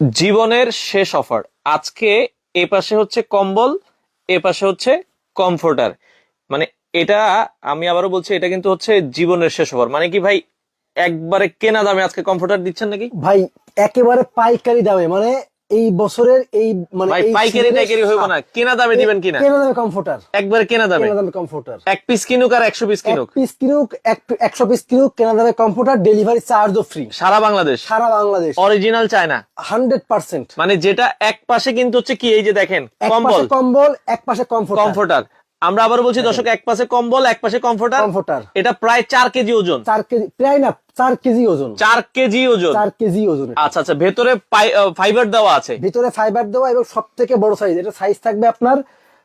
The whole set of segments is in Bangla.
জীবনের শেষ অফার। আজকে এ পাশে হচ্ছে কম্বল, এ পাশে হচ্ছে কমফোর্টার। মানে এটা আমি আবারও বলছি, এটা কিন্তু হচ্ছে জীবনের শেষ অফার। মানে কি ভাই, একবারে কেনা দামে আজকে কমফোর্টার দিচ্ছেন নাকি? ভাই, একেবারে পাইকারি দামে। মানে এই বছরের এই মানে পাইকারি টাইকারি হইব না। কেনা দামে দিবেন কিনা? কেনা দামে কমফোর্টার একবার কেনা দামে। কেনা দামে কমফোর্টার এক পিস কিনুক আর একশো পিস এক কিনুক পিস কিনুক এক- একশো পিস কিনুক কেনা দামে কমফোর্টার ডেলিভারি চার্জও ফ্রি সারা বাংলাদেশ। সারা Bangladesh. Original China hundred percent মানে যেটা এক পাশে কিন্তু হচ্ছে কি এই যে দেখেন কম্বল। পাশে কম্বল এক পাশে কমফোর্টার কমফোর্টার আমরা আবার বলছি দর্শক এক পাশে কম্বল এক পাশে কমফোর্টার। কমফোর্টার। এটা প্রায় চার কেজি ওজন। চার কেজি প্রায় না চার কেজি ওজন। চার কেজি ওজন। চার কেজি ওজন। আচ্ছা আচ্ছা ভেতরে ফাইবার দেওয়া আছে। ভেতরে ফাইবার দেওয়া এবং সব থেকে বড় সাইজ এটা সাইজ থাকবে আপনার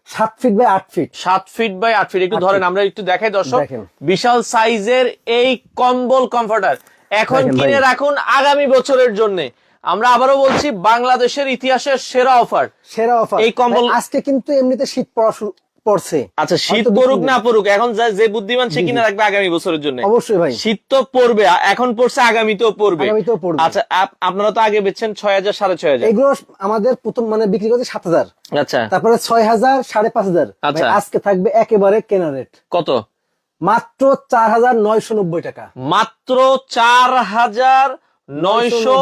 সাত ফিট বাই আট ফিট সাত ফিট বাই আট ফিট একটু ধরেন আমরা একটু দেখাই দর্শক। বিশাল সাইজের এই কম্বল কমফোর্টার। এখন কিনে রাখুন আগামী বছরের জন্য। আমরা আবারও বলছি বাংলাদেশের ইতিহাসের সেরা অফার সেরা অফার এই কম্বল- আজকে কিন্তু এমনিতে শীত পড়া শুরু পড়ছে। আচ্ছা শীত পড়ুক না পড়ুক এখন যে বুদ্ধিমান সে কিনে রাখবে আগামী বছরের জন্য। অবশ্যই ভাই। শীত তো পড়বে এখন পড়ছে আগামীতেও পড়বে। আগামীতেও পড়বে। আচ্ছা আপনারা তো আগে বেচছেন ছয় হাজার সাড়ে ছয় হাজার। এগুলো আমাদের প্রথম মানে বিক্রি করছে সাত হাজার। আচ্ছা। তারপরে ছয় হাজার সাড়ে পাঁচ হাজার। আচ্ছা। আজকে থাকবে একেবারে কেনা রেট। কত? মাত্র চার হাজার নয়শো নব্বই টাকা। মাত্র চার হাজার নয়শো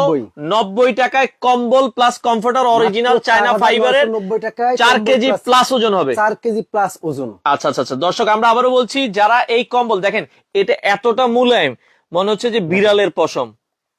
নব্বই টাকায় কম্বল প্লাস কমফর্টার অরিজিনাল চায়না 4,990 ফাইবারের টাকায় চার কেজি প্লাস ওজন হবে। চার কেজি প্লাস ওজন। আচ্ছা আচ্ছা আচ্ছা। দর্শক আমরা আবারও বলছি যারা এই কম্বল দেখেন এটা এতটা মুলায়ম মনে হচ্ছে যে বিড়ালের পশম।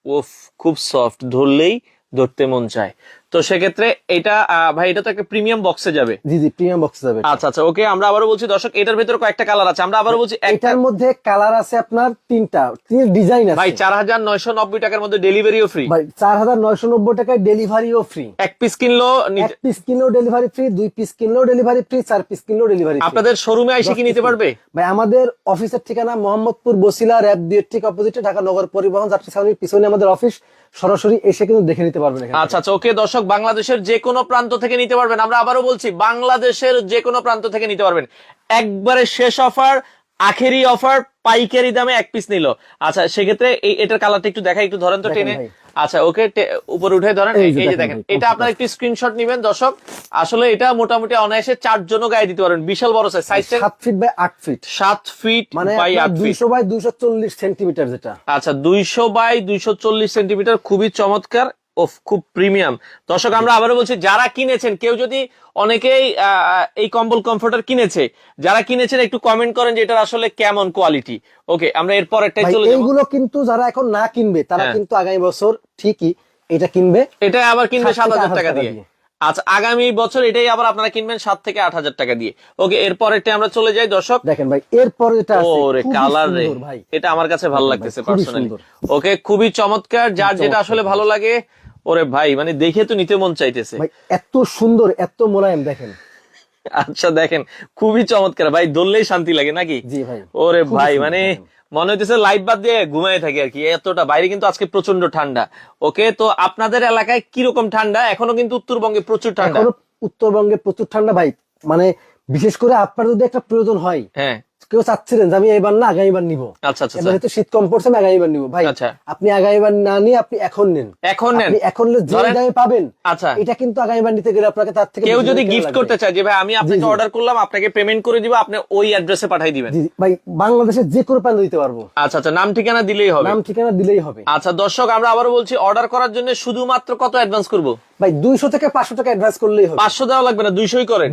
উফ খুব সফট ধরলেই ধরতে মন চায়। তো সেক্ষেত্রে এটা ভাই এটা তো একটা প্রিমিয়াম বক্সে যাবে। জি জি প্রিমিয়াম বক্স যাবে। আচ্ছা আচ্ছা ওকে আমরা আবারও বলছি দর্শক এটার ভিতরে কয়েকটা কালার আছে। আমরা আবারও বলছি এটার মধ্যে কালার আছে আপনার তিনটা তিন ডিজাইন আছে। ভাই চার হাজার নয়শো নব্বই টাকার মধ্যে ডেলিভারিও ফ্রি ভাই চার হাজার নয়শো নব্বই টাকায় ডেলিভারিও ফ্রি এক পিস কিনলো এক পিস কিনলো ডেলিভারি ফ্রি দুই পিস কিনলো ডেলিভারি ফ্রি চার পিস কিনলেও ডেলিভারি আপনাদের শোরুমে এসে কি নিতে পারবে? ভাই আমাদের অফিসের ঠিকানা মোহাম্মদপুর বসিলা র্যাব দুয়ের ঠিক অপোজিটে ঢাকা নগর পরিবহন যাত্রী ছাউনির পিছনে আমাদের অফিস সরাসরি এসে কিন্তু দেখে নিতে পারবেন আচ্ছা আচ্ছা ওকে দর্শক বাংলাদেশের যে কোনো প্রান্ত থেকে নিতে পারবেন। আমরা আবারও বলছি বাংলাদেশের যে কোনো প্রান্ত থেকে নিতে পারবেন। একবারে শেষ অফার আখেরি অফার পাইকারি দামে এক পিস নিল। আচ্ছা সেক্ষেত্রে এই এটার কালারটা একটু দেখা একটু ধরেন তো টেনে। আচ্ছা ওকে উপরে উঠে ধরেন। এই যে দেখেন এটা আপনার একটু স্ক্রিনশট নিবেন দর্শক। আসলে এটা মোটামুটি অনায়াসে চারজনও গায়ে দিতে পারবেন বিশাল বড় সাইজ সাইজটা সাত ফিট বাই আট ফিট সাত ফিট মানে বাই আট ফিট দুইশো বাই দুইশো চল্লিশ সেন্টিমিটার যেটা। আচ্ছা দুইশো বাই দুইশো চল্লিশ সেন্টিমিটার খুবই চমৎকার। ও খুব প্রিমিয়াম। দর্শক আমরা আবারও বলছি যারা কিনেছেন কেউ যদি অনেকেই এই কম্বল কমফোর্টার কিনেছে যারা কিনেছেন একটু কমেন্ট করেন যে এটার আসলে কেমন কোয়ালিটি ওকে আমরা এরপর একটাই চলে যাব। এইগুলো কিন্তু যারা এখন না কিনবে তারা হ্যাঁ। কিন্তু আগামী বছর ঠিকই এটা কিনবে। এটা আবার কিনবে সাত সাত থেকে হাজার আট টাকা দিয়ে। আচ্ছা আগামী বছর এটাই আবার আপনারা কিনবেন সাত থেকে আট হাজার টাকা দিয়ে। ওকে এরপর এটা আমরা চলে যাই দর্শক। দেখেন ভাই এরপর এটা আছে ওরে কালার রে। এটা আমার কাছে ভালো লাগতেছে পার্সোনালি ওকে খুবই চমৎকার যার যেটা আসলে ভালো লাগে ওরে ভাই মানে দেখে তো নিতে মন চাইতেছে। এত সুন্দর এত মোলায়েম দেখেন। আচ্ছা দেখেন খুবই চমৎকার। ভাই দললেই শান্তি লাগে নাকি? জি ভাই ওরে ভাই মানে মনে হইতেছে লাইট বাদ দিয়ে ঘুমায় থাকি আর কি এতটা। বাইরে কিন্তু আজকে প্রচণ্ড ঠান্ডা। ওকে তো আপনাদের এলাকায় কীরকম ঠান্ডা? এখনও কিন্তু উত্তরবঙ্গে প্রচুর ঠান্ডা। উত্তরবঙ্গে প্রচুর ঠান্ডা ভাই। মানে বিশেষ করে আপনার যদি একটা প্রয়োজন হয় হ্যাঁ। কেউ চাচ্ছিলেন যে আমি এবার না আগামীবার নিব। আচ্ছা আচ্ছা আচ্ছা। হয়তো শীত কম পড়ছে আমি আগামীবার নিব। ভাই আচ্ছা। আপনি আগামীবার না নিয়ে আপনি এখন নেন। এখন নেন। এখন যে দামে পাবেন আচ্ছা। এটা কিন্তু আগামীবার নিতে গেলে আপনাকে তার থেকে কেউ যদি গিফট করতে চায় যে ভাই আমি আপনাকে। অর্ডার করলাম আপনাকে পেমেন্ট করে দিব আপনি ওই অ্যাড্রেসে পাঠিয়ে দিবেন। ভাই বাংলাদেশে যে কোনো প্রান্ত দিতে পারব। আচ্ছা আচ্ছা নাম ঠিকানা দিলেই হবে। নাম ঠিকানা দিলেই হবে। আচ্ছা দর্শক আমরা আবারও বলছি অর্ডার করার জন্য শুধুমাত্র কত অ্যাডভান্স করব? ভাই দুইশো থেকে পাঁচশো টাকা অ্যাডভান্স করলেই হবে। পাঁচশো দেওয়া লাগবে না করেন।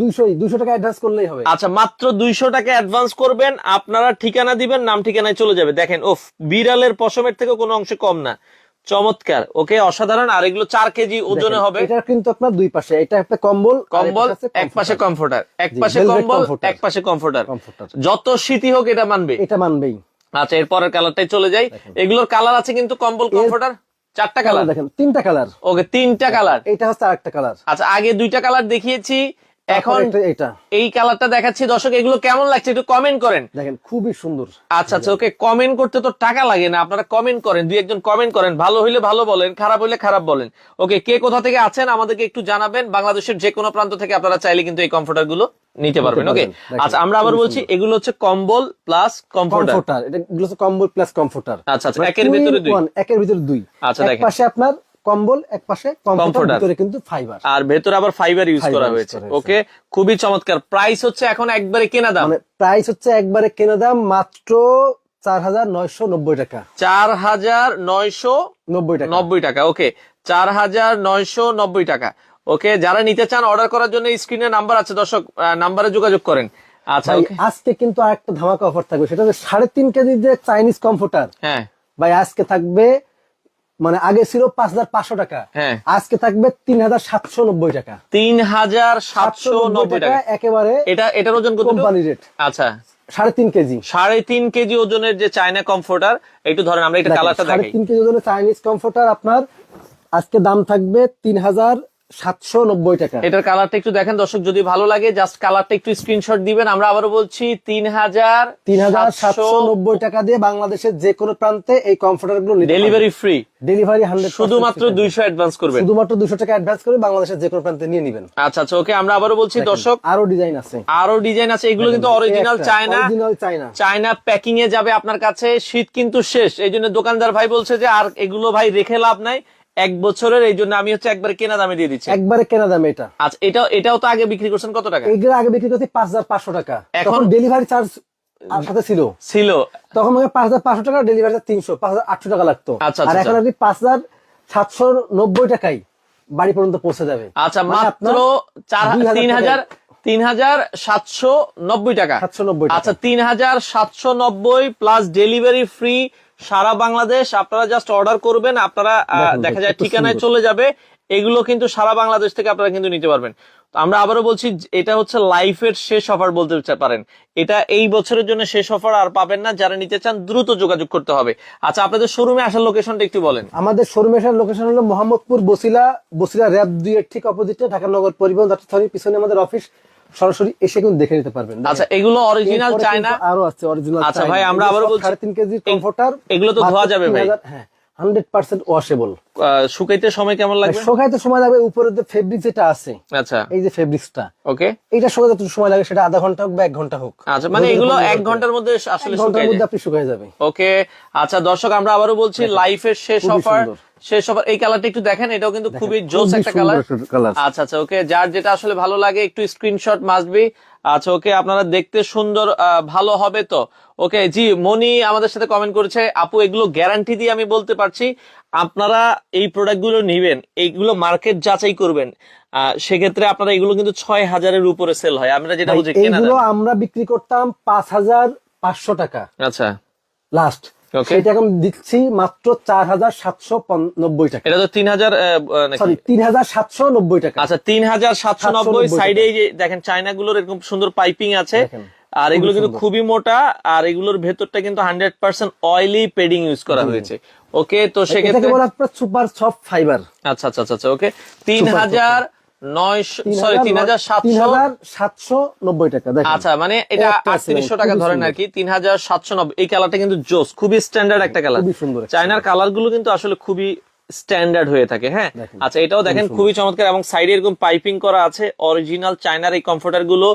টাকা অ্যাডভান্স করলেই হবে। আচ্ছা মাত্র দুইশো টাকা অ্যাডভান্স করবেন আপনারা ঠিকানা দিবেন নাম ঠিকানায় চলে যাবে। দেখেন ওফ বিড়ালের পশমের থেকে কোনো অংশে কম না। চমৎকার ওকে অসাধারণ। আর এগুলো চার কেজি ওজনে হবে। এটার কিন্তু আপনার দুই পাশে এটা একটা কম্বল কম্বল এক পাশে কমফোর্টার। এক পাশে কম্বল। এক পাশে কমফোর্টার। যত শীতই হোক এটা মানবে এটা মানবেই। আচ্ছা এরপরের কালারটাই চলে যাই। এগুলোর কালার আছে কিন্তু কম্বল কমফোর্টার? চারটা কালার দেখেন তিনটা কালার ওকে তিনটা কালার এটা হচ্ছে আরেকটা কালার আচ্ছা আগে দুইটা কালার দেখিয়েছি এখন এটা। এই কালারটা দেখাচ্ছি। দর্শক এগুলো কেমন লাগছে একটু কমেন্ট করেন। দেখেন খুবই সুন্দর। আচ্ছা আচ্ছা ওকে কমেন্ট করতে তো টাকা লাগে না। আপনারা কমেন্ট করেন দুই একজন কমেন্ট করেন। ভালো হইলে ভালো বলেন খারাপ হইলে খারাপ বলেন। ওকে কে কোথা থেকে আছেন আমাদেরকে একটু জানাবেন। বাংলাদেশের যে কোনো প্রান্ত থেকে আপনারা চাইলে কিন্তু এই কমফোর্টারগুলো নিতে পারবেন। ওকে আচ্ছা আমরা আবার বলছি এগুলো হচ্ছে কম্বল প্লাস কমফোর্টার এটা এগুলো হচ্ছে কম্বল প্লাস কমফোর্টার আচ্ছা আচ্ছা একের ভিতরে দুই। একের ভিতরে দুই। আচ্ছা, দেখেন। পাশে আপনার কম্বল এক পাশে কমফোর্টার ভিতরে কিন্তু ফাইবার আর ভেতরে আবার ফাইবার ইউজ করা হয়েছে। ওকে খুবই চমৎকার। প্রাইস হচ্ছে এখন একবারে কেনা দাম। মানে প্রাইস হচ্ছে একবারে কেনা দাম মাত্র চার হাজার নয়শো নব্বই টাকা। চার হাজার নয়শো নব্বই টাকা নব্বই টাকা। ওকে চার হাজার নয়শো নব্বই টাকা। ওকে যারা নিতে চান অর্ডার করার জন্য স্ক্রিনে নাম্বার আছে। দর্শক নাম্বারে যোগাযোগ করেন। আচ্ছা আজকে কিন্তু আরেকটা ধামাকা অফার থাকবে। সেটা হচ্ছে সাড়ে তিন কেজি যে চাইনিজ কমফোর্টার হ্যাঁ। ভাই আজকে থাকবে মানে আগে ছিল পাঁচ হাজার পাঁচশো টাকা। হ্যাঁ। আজকে থাকবে তিন হাজার সাতশো নব্বই টাকা। তিন হাজার সাতশো নব্বই টাকা। একেবারে এটা এটার ওজন কোম্পানি রেট আচ্ছা। সাড়ে তিন কেজি। সাড়ে তিন কেজি ওজনের যে চায়না কমফোর্টার একটু ধরেন আমরা এটা কালারটা সাড়ে তিন কেজি ওজনের চাইনিজ কমফোর্টার আপনার আজকে দাম থাকবে তিন হাজার সাতশো নব্বই টাকা। এটার কালারটা একটু দেখেন দর্শক যদি ভালো লাগে জাস্ট কালারটা একটু স্ক্রিনশট দিবেন। আমরা আবারও বলছি তিন হাজার তিন হাজার সাতশো নব্বই টাকা দিয়ে বাংলাদেশের যে কোনো প্রান্তে এই কমফোর্টারগুলো ডেলিভারি ফ্রি ডেলিভারি হান্ড্রেড শুধুমাত্র দুইশো অ্যাডভান্স করবেন। শুধুমাত্র দুশো টাকা অ্যাডভান্স করে বাংলাদেশের যে কোনো প্রান্তে নিয়ে নেবেন। আচ্ছা আচ্ছা ওকে আমরা আবারও বলছি দর্শক আরও ডিজাইন আছে। আরও ডিজাইন আছে। এগুলো কিন্তু original China original China China packing এ যাবে আপনার কাছে। শীত কিন্তু শেষ। এই জন্য দোকানদার ভাই বলছে যে আর এগুলো ভাই রেখে লাভ নাই। এক বছরের এই জন্য আমি হচ্ছে একবার কেনা দামে দিয়ে দিচ্ছি। একবারে কেনা দামে এটা। আচ্ছা এটাও এটাও তো আগে বিক্রি করছেন কত টাকা? এইগুলো আগে বিক্রি করতে পাঁচ হাজার পাঁচশো টাকা। এখন- ডেলিভারি চার্জ সাথে ছিল। ছিল। তখন আমাকে পাঁচ হাজার পাঁচশো টাকা ডেলিভারি তিনশো পাঁচ হাজার আটশো টাকা লাগতো। আচ্ছা, আর আচ্ছা, এখন আপনি পাঁচ হাজার সাতশো নব্বই টাকাই বাড়ি পর্যন্ত পৌঁছে যাবে। আচ্ছা মানে মাত্র চার তিন হাজার তিন হাজার সাতশো নব্বই টাকা। সাতশো নব্বই আচ্ছা তিন হাজার সাতশো নব্বই প্লাস ডেলিভারি ফ্রি সারা বাংলাদেশ আপনারা জাস্ট অর্ডার করবেন আপনারা দেখা যায় ঠিকানায় চলে যাবে। এগুলো কিন্তু সারা বাংলাদেশ থেকে আপনারা কিন্তু নিতে পারবেন। তো আমরা আবারও বলছি এটা হচ্ছে লাইফের শেষ অফার বলতে পারেন। এটা এই বছরের জন্য শেষ অফার আর পাবেন না। যারা নিতে চান দ্রুত যোগাযোগ করতে হবে। আচ্ছা আপনাদের শোরুমে আসার লোকেশনটা একটু বলেন। আমাদের শোরুমে আসার লোকেশন হলো মোহাম্মদপুর বসিলা বসিলা র্যাব দুই এর ঠিক অপোজিটে ঢাকা নগর পরিবহন পিছনে আমাদের অফিস সরাসরি এসে কিন্তু দেখে নিতে পারবেন। আচ্ছা এগুলো অরিজিনাল চায়না? আরও আছে অরিজিনাল আচ্ছা ভাই, আমরা আবারও বলছি- সাড়ে তিন কেজি কমফোর্টার এগুলো তো ধোয়া যাবে ভাই। হ্যাঁ হান্ড্রেড পার্সেন্ট ওয়াশেবল শুকাইতে সময় কেমন লাগবে? শোকাইতে সময় লাগবে উপরে যে ফেব্রিক যেটা আছে আচ্ছা। এই যে ফেব্রিক্সটা ওকে। এইটা শুকাতে যতটুকু সময় লাগে সেটা আধা ঘণ্টা হোক বা এক ঘণ্টা হোক। আচ্ছা মানে এগুলো এক ঘণ্টার মধ্যে আসলে ঘণ্টার মধ্যে আপনি শুকায় যাবে ওকে আচ্ছা দর্শক আমরা আবারও বলছি লাইফের শেষ অফার। শেষ অফার এই কালারটা একটু দেখেন এটাও কিন্তু খুবই জোস একটা কালার আচ্ছা আচ্ছা ওকে যার যেটা আসলে ভালো লাগে একটু স্ক্রিনশট মাসবি আচ্ছা ওকে আপনারা দেখতে সুন্দর ভালো হবে তো। ওকে জি মনি আমাদের সাথে কমেন্ট করেছে আপু এগুলো গ্যারান্টি দিয়ে আমি বলতে পারছি আপনারা এই প্রোডাক্টগুলো নিবেন এইগুলো মার্কেট যাচাই করবেন। সেক্ষেত্রে আপনারা এগুলো কিন্তু ছয় হাজারের উপরে সেল হয়। আমরা যেটা এইগুলো দাম। আমরা বিক্রি করতাম পাঁচ হাজার পাঁচশো টাকা। আচ্ছা। লাস্ট. সেটা এখন দিচ্ছি মাত্র চার হাজার সাতশো নব্বই টাকা। এটা তো তিন হাজার সরি তিন হাজার সাতশো নব্বই টাকা। আচ্ছা তিন হাজার সাতশো নব্বই সাইডে দেখেন চায়না গুলোর এরকম সুন্দর পাইপিং আছে। আর এগুলো কিন্তু খুবই মোটা আর এগুলোর ভেতরটা কিন্তু hundred percent oily padding use করা হয়েছে। ওকে তো সেক্ষেত্রে সুপার সফট ফাইবার আচ্ছা আচ্ছা আচ্ছা আচ্ছা ওকে তিন হাজার আচ্ছা মানে এটা আটত্রিশশো টাকা ধরেন আর কি তিন হাজার সাতশো নব্বই। এই কালারটা কিন্তু জোস খুবই স্ট্যান্ডার্ড একটা কালার সুন্দর চায়নার কালারগুলো কিন্তু আসলে খুবই স্ট্যান্ডার্ড হয়ে থাকে হ্যাঁ? আচ্ছা এটাও দেখেন খুবই চমৎকার এবং সাইডে এরকম পাইপিং করা আছে অরিজিনাল চায়নার এই কমফোর্টারগুলো।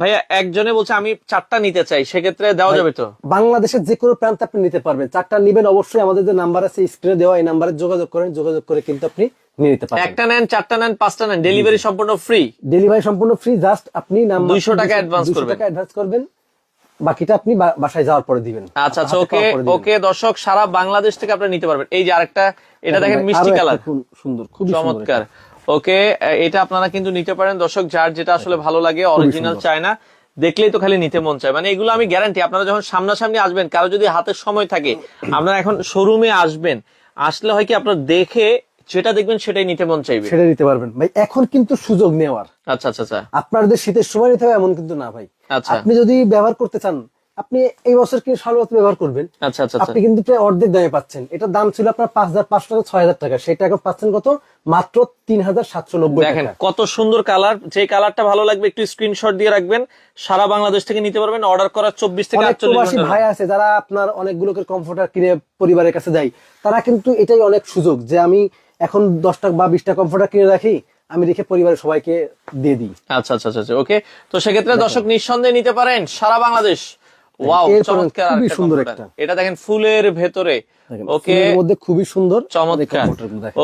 ভাইয়া একজনে বলছে আমি চারটা নিতে চাই সেক্ষেত্রে দেওয়া যাবে তো? বাংলাদেশের যে কোনো প্রান্তে আপনি নিতে পারবেন। চারটা নিবেন অবশ্যই আমাদের যে নাম্বার আছে স্ক্রিনে দেওয়া এই নাম্বারে যোগাযোগ করেন যোগাযোগ করে কিন্তু আপনি নিয়ে নিতে পারবেন। একটা নেন চারটা নেন পাঁচটা নেন ডেলিভারি সম্পূর্ণ ফ্রি ডেলিভারি সম্পূর্ণ ফ্রি জাস্ট আপনি নাম্বার 200 টাকা advance করবেন। টাকা অ্যাডভান্স করবেন বাকিটা আপনি বাসায় যাওয়ার পরে দিবেন। আচ্ছা আচ্ছা ওকে। ওকে দর্শক সারা বাংলাদেশ থেকে আপনারা নিতে পারবেন। এই যে আরেকটা এটা দেখেন মিষ্টি কালার সুন্দর সুন্দর চমৎকার। ওকে এটা আপনারা কিন্তু নিতে পারেন। দর্শক যার যেটা আসলে ভালো লাগে অরিজিনাল চায়না দেখলেই তো খালি নিতে মন চায়। মানে এগুলো আমি গ্যারান্টি আপনারা যখন সামনাসামনি আসবেন কারও যদি হাতের সময় থাকে আপনারা এখন শোরুমে আসবেন আসলে হয় কি আপনার দেখে যেটা দেখবেন সেটাই নিতে মন চাইবে। সেটা নিতে পারবেন। ভাই এখন কিন্তু সুযোগ নেওয়ার। আচ্ছা আচ্ছা আচ্ছা। আপনাদের শীতের সময় নিতে হবে এমন কিন্তু না ভাই। আচ্ছা। আপনি যদি ব্যবহার করতে চান আপনি এই বছর কি সারা ব্যবহার করবেন? আচ্ছা আচ্ছা আচ্ছা। আপনি কিন্তু প্রায় অর্ধেক দামে পাচ্ছেন। এটার দাম ছিল আপনার পাঁচ হাজার পাঁচশো টাকা। ছয় হাজার টাকা সেটা এখন পাচ্ছেন কত? মাত্র তিন হাজার সাতশো নব্বই দেখেন কত সুন্দর কালার। যে কালারটা ভালো লাগবে একটু স্ক্রিনশট দিয়ে রাখবেন। সারা বাংলাদেশ থেকে নিতে পারবেন। অর্ডার করার চব্বিশ থেকে প্রবাসী ভাই আছে যারা আপনার অনেকগুলো কমফোর্টার কিনে পরিবারের কাছে দেয়। তারা কিন্তু এটাই অনেক সুযোগ যে আমি এখন দশটা বা বিশটা কমফোর্টার কিনে রাখি আমি দেখে পরিবারের সবাইকে দিয়ে দিই। আচ্ছা আচ্ছা আচ্ছা ওকে? তো সেক্ষেত্রে দর্শক নিঃসন্দেহে নিতে পারেন সারা বাংলাদেশ। ওয়াও চমৎকার সুন্দর একটা। এটা দেখেন ফুলের ভেতরে। ওকে মধ্যে খুবই সুন্দর চমৎকার।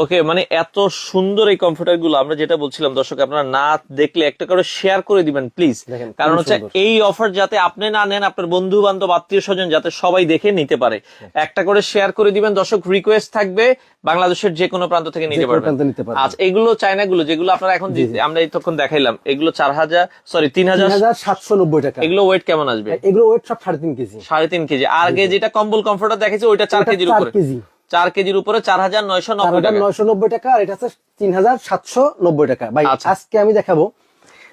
ওকে মানে এত সুন্দর এই কমফোর্টারগুলো আমরা যেটা বলছিলাম দর্শক আপনারা না দেখলে একটা করে শেয়ার করে দিবেন প্লিজ কারণ হচ্ছে এই অফার যাতে আপনি না নেন আপনার বন্ধু বান্ধব আত্মীয় স্বজন যাতে সবাই দেখে নিতে পারে। একটা করে শেয়ার করে দিবেন দর্শক রিকোয়েস্ট থাকবে বাংলাদেশের যে কোনো প্রান্ত থেকে নিতে পারবেন। আচ্ছা এগুলো চায়না গুলো যেগুলো আপনারা এখন আমরা এতক্ষণ দেখাইলাম এগুলো চার হাজার সরি তিন হাজার সাতশো নব্বই টাকা। এগুলো ওয়েট কেমন আসবে? এগুলো ওয়েট সব সাড়ে তিন কেজি। সাড়ে তিন কেজি। আগে যেটা কম্বল কমফোর্টার দেখেছি ওইটা চার কেজির উপরে। চার কেজির উপরে চার হাজার নয়শো নব্বই টাকা। নয়শো নব্বই টাকা আর এটা তিন হাজার সাতশো নব্বই টাকা। ভাই আচ্ছা। আজকে আমি দেখাবো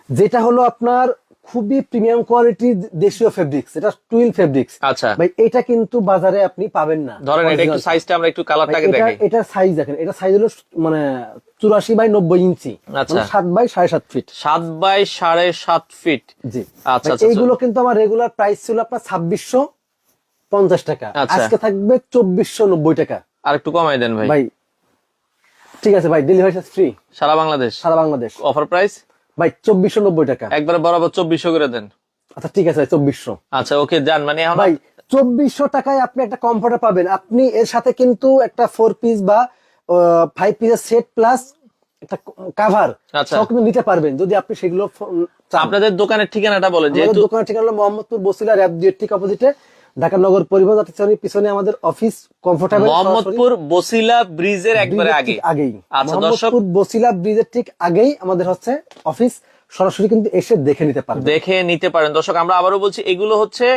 যেটা হলো আপনার খুবই প্রিমিয়াম কোয়ালিটির দেশীয় ফেব্রিক্স এটা টুইল ফেব্রিক্স আচ্ছা। ভাই এটা কিন্তু বাজারে আপনি পাবেন না। ধরেন এটা একটু সাইজটা আমরা একটু কালারটাকে এটা দেখি। এটা সাইজ দেখেন এটা সাইজ হলো মানে চুরাশি বাই নব্বই ইঞ্চি। আচ্ছা। মানে সাত বাই সাড়ে সাত ফিট সাত বাই সাড়ে সাত ফিট জি। আচ্ছা, আচ্ছা, এইগুলো কিন্তু আমার রেগুলার প্রাইস ছিল আপনার ছাব্বিশশো পঞ্চাশ টাকা। আচ্ছা। আজকে থাকবে চব্বিশশো নব্বই টাকা। আর একটু কমাই দেন ভাই। ভাই ঠিক আছে ভাই ডেলিভারি চার্জ ফ্রি সারা বাংলাদেশ? সারা বাংলাদেশ। অফার প্রাইস ভাই চব্বিশশো নব্বই টাকা। একবারে বরাবর চব্বিশশো করে দেন। আচ্ছা ঠিক আছে চব্বিশশো। আচ্ছা ওকে যান মানে ভাই চব্বিশশো টাকায় আপনি একটা কমফোর্টার পাবেন। আপনি এর সাথে কিন্তু একটা ফোর পিস বা ফাইভ পিসের সেট প্লাস একটা কাভার আচ্ছা। সব কিন্তু নিতে পারবেন। যদি আপনি সেগুলো আপনাদের দোকানের ঠিকানাটা বলেন যেহেতু দোকানের ঠিকানা হলো মোহাম্মদপুর বসিলা র্যাব দুয়ের ঠিক অপোজিটে ঢাকা নগর পরিবহন স্টেশনের পিছনে আমাদের অফিস কমফোর্টেবল মোহাম্মদপুর বসিলা ব্রিজের একবারে আগে। আগেই। আচ্ছা দর্শক বসিলা ব্রিজের ঠিক আগেই আমাদের হচ্ছে অফিস। সরাসরি কিন্তু এসে দেখে নিতে পারেন দেখে নিতে পারেন। দর্শক আমরা আবারও বলছি এগুলো হচ্ছে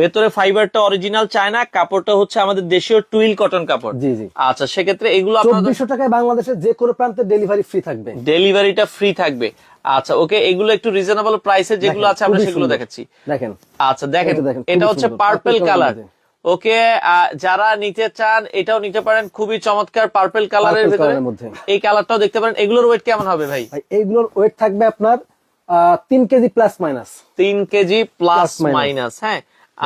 ভেতরে ফাইবারটা অরিজিনাল চায়না কাপড়টা হচ্ছে আমাদের দেশীয় টুইল কটন কাপড়। জি জি। আচ্ছা সেক্ষেত্রে এগুলো চব্বিশশো টাকায় বাংলাদেশের যে কোনো প্রান্তে ডেলিভারি ফ্রি থাকবে। ডেলিভারিটা ফ্রি থাকবে। আচ্ছা ওকে এগুলো একটু রিজনেবল প্রাইসে যেগুলো আছে আমরা সেগুলো। দেখাচ্ছি। দেখেন। আচ্ছা দেখেন এটা দেখেন, এটা হচ্ছে পার্পল কালার ওকে যারা নিতে চান এটাও নিতে পারেন। খুবই চমৎকার পার্পল কালারের ভিতরে। এই কালারটাও দেখতে পারেন। এগুলোর ওয়েট কেমন হবে ভাই? এইগুলোর ওয়েট থাকবে আপনার তিন কেজি প্লাস মাইনাস তিন কেজি প্লাস মাইনাস হ্যাঁ?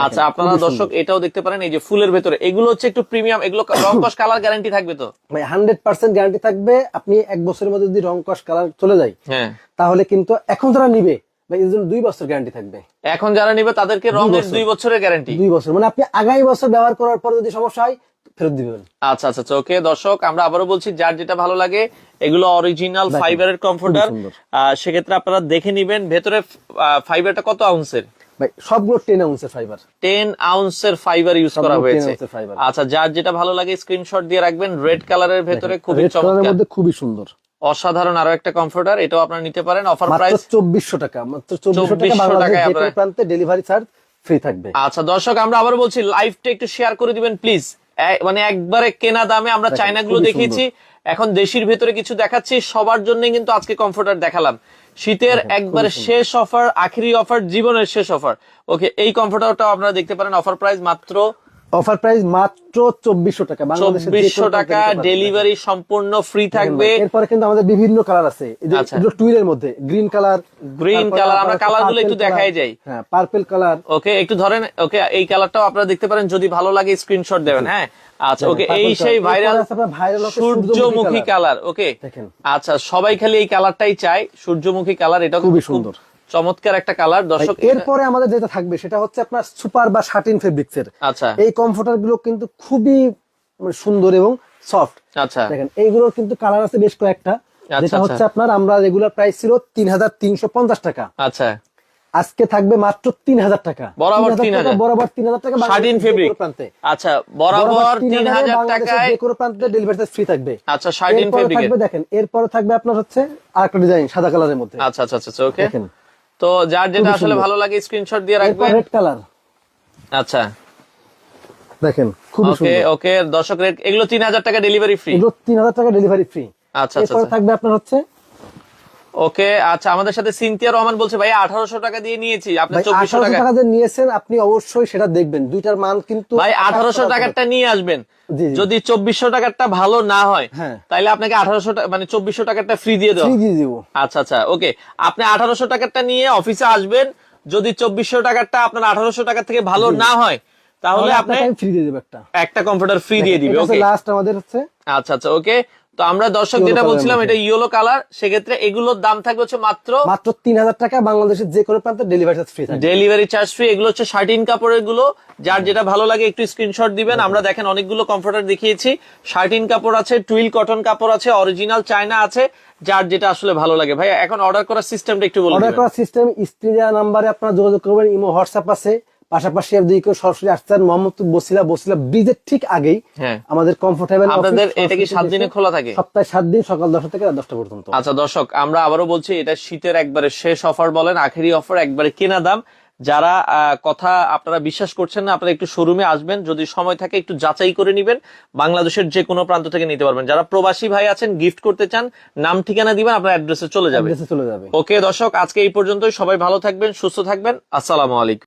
আচ্ছা আপনারা দর্শক এটাও দেখতে পারেন এই যে ফুলের ভেতরে। এগুলো হচ্ছে একটু প্রিমিয়াম এগুলো রং কস কালার গ্যারান্টি থাকবে তো? ভাই হান্ড্রেড পার্সেন্ট গ্যারান্টি থাকবে। আপনি এক বছরের মধ্যে যদি রং কস কালার চলে যায় হ্যাঁ। তাহলে কিন্তু এখন যারা নিবে ভাই জন্য দুই বছর গ্যারান্টি থাকবে। এখন যারা নিবে তাদেরকে রঙের। দুই বছরের গ্যারান্টি দুই বছর। মানে আপনি আগামী বছর ব্যবহার করার পর যদি সমস্যা হয় ফেরত দিবেন। আচ্ছা আচ্ছা আচ্ছা, ওকে দর্শক আমরা আবারও বলছি যার যেটা ভালো লাগে এগুলো অরিজিনাল ফাইবারের কমফোর্টার সেক্ষেত্রে আপনারা দেখে নিবেন ভেতরে ফাইবারটা কত আউন্সের? ভাই সবগুলো টেন আউন্সের ফাইবার টেন আউন্সের ফাইবার ইউজ করা হয়েছে। আচ্ছা যার যেটা ভালো লাগে স্ক্রিনশট দিয়ে রাখবেন রেড কালারের ভেতরে খুবই চমৎকার। মধ্যে খুবই সুন্দর। অসাধারণ আরও একটা কমফোর্টার এটাও আপনারা নিতে পারেন। অফার মাত্র প্রাইস চব্বিশশো টাকা মাত্র চব্বিশশো 2400 টাকা আপনারা- প্রান্তে ডেলিভারি চার্জ ফ্রি থাকবে। আচ্ছা দর্শক আমরা আবার বলছি লাইভটা একটু শেয়ার করে দিবেন প্লিজ মানে একবারে কেনা দামে আমরা চাইনা গুলো দেখিয়েছি। এখন দেশির ভেতরে কিছু দেখাচ্ছি সবার জন্য কিন্তু আজকে কমফোর্টার দেখালাম। শীতের একবারে শেষ অফার আখেরি অফার জীবনের শেষ অফার ওকে এই কমফোর্টারটাও আপনারা দেখতে পারেন অফার প্রাইস মাত্র অফার প্রাইস মাত্র চব্বিশশো টাকা। বাংলাদেশের চব্বিশশো টাকা ডেলিভারি সম্পূর্ণ ফ্রি থাকবে। এরপরে কিন্তু আমাদের বিভিন্ন কালার আছে। যে আচ্ছা। টুইলের মধ্যে গ্রিন কালার Green colour, আমরা colour গুলো একটু দেখাই যাই। হ্যাঁ পার্পেল কালার ওকে একটু ধরেন ওকে এই কালারটাও আপনারা দেখতে পারেন যদি ভালো লাগে স্ক্রিনশট দেবেন হ্যাঁ? আচ্ছা ওকে এই সেই ভাইরাল সূর্যমুখী কালার ওকে আচ্ছা সবাই খালি এই কালারটাই চাই সূর্যমুখী কালার এটা খুবই সুন্দর। চমৎকার একটা কালার দর্শক এরপরে আমাদের যেটা থাকবে সেটা হচ্ছে আপনার সুপার বা শাটিন ফেব্রিক্স এর। আচ্ছা। এই কমফোর্টারগুলো কিন্তু খুবই মানে সুন্দর এবং সফট আচ্ছা। দেখেন এইগুলোর কিন্তু কালার আছে বেশ কয়েকটা। আচ্ছা, যেটা আচ্ছা। হচ্ছে আপনার আমরা রেগুলার প্রাইস ছিল তিন হাজার তিনশো পঞ্চাশ টাকা। আচ্ছা। আজকে থাকবে মাত্র তিন হাজার টাকা। বরাবর 3000 টাকা, 3000 বরাবর তিন হাজার টাকা স্বাধীন ফেব্রিক প্রান্তে। আচ্ছা বরাবর তিন হাজার টাকায় যে কোনো প্রান্তে ডেলিভারি ফ্রি থাকবে। আচ্ছা স্বাধীন ফেব্রিকের থাকবে দেখেন এরপরে থাকবে আপনার হচ্ছে আরেকটা ডিজাইন সাদা কালারের মধ্যে। আচ্ছা আচ্ছা আচ্ছা ওকে দেখেন। তো যার যেটা আসলে ভালো লাগে স্ক্রিনশট দিয়ে রাখবেন। রেড কালার আচ্ছা। দেখেন খুব সুন্দর। ওকে ওকে দর্শক রেট এগুলো তিন হাজার টাকা ডেলিভারি ফ্রি এগুলো তিন হাজার টাকা ডেলিভারি ফ্রি আচ্ছা আচ্ছা আচ্ছা। থাকবে আপনার হচ্ছে ওকে আচ্ছা আমাদের সাথে সিনথিয়া রহমান বলছে ভাই আঠারোশো টাকা দিয়ে নিয়েছি আপনি চব্বিশশো টাকা। টাকা যে নিয়েছেন আপনি অবশ্যই সেটা দেখবেন। দুইটার মান কিন্তু ভাই আঠারোশো টাকারটা নিয়ে আসবেন। যদি চব্বিশশো টাকারটা ভালো না হয় হ্যাঁ। তাহলে আপনাকে আঠারোশো মানে চব্বিশশো টাকারটা ফ্রি দিয়ে ফ্রি দিয়ে দিব। আচ্ছা আচ্ছা ওকে। আপনি আঠারোশো টাকারটা নিয়ে অফিসে আসবেন। যদি চব্বিশশো টাকারটা আপনার আঠারোশো টাকা থেকে ভালো না হয় তাহলে আপনি ফ্রি দিয়ে দেবো একটা। একটা কম্পিউটার ফ্রি দিয়ে দিবে ওকে। লাস্ট আমাদের হচ্ছে। আচ্ছা আচ্ছা ওকে। তো আমরা দর্শক যেটা বলছিলাম এটা ইয়েলো কালার সেক্ষেত্রে এগুলোর দাম থাকবে হচ্ছে মাত্র মাত্র তিন হাজার টাকা বাংলাদেশের যে কোনো প্রান্তে delivery charge free delivery charge free এগুলো হচ্ছে শার্টিন কাপড়েরগুলো যার যেটা ভালো লাগে একটু স্ক্রিনশট দিবেন। আমরা দেখেন অনেকগুলো কমফোর্টার দেখিয়েছি। শার্টিন কাপড় আছে টুইল কটন কাপড় আছে অরিজিনাল চায়না আছে যার যেটা আসলে ভালো লাগে। ভাই এখন অর্ডার করার সিস্টেমটা একটু বলুন অর্ডার করার সিস্টেম স্ক্রিনে নাম্বারে আপনারা যোগাযোগ করবেন ইমো হোয়াটসঅ্যাপ আছে। পাশাপাশি আপনি কেউ সরাসরি আসছেন মোহাম্মদপুর বসিলা বসিলা ব্রিজের ঠিক আগেই হ্যাঁ। আমাদের কমফোর্টেবল আপনাদের এটা কি সাত দিনে খোলা থাকে? সপ্তাহে সাত দিন সকাল দশটা থেকে দশটা পর্যন্ত। আচ্ছা দর্শক আমরা আবারও বলছি এটা শীতের একবারে শেষ অফার বলেন আখেরি অফার একবারে কেনা দাম। যারা কথা আপনারা বিশ্বাস করছেন না আপনারা একটু শোরুমে আসবেন যদি সময় থাকে একটু যাচাই করে নেবেন বাংলাদেশের যে কোনো প্রান্ত থেকে নিতে পারবেন। যারা প্রবাসী ভাই আছেন গিফট করতে চান নাম ঠিকানা দিবেন আপনার অ্যাড্রেসে চলে যাবে। চলে যাবে। ওকে দর্শক আজকে এই পর্যন্তই। সবাই ভালো থাকবেন সুস্থ থাকবেন। আসসালামু আলাইকুম।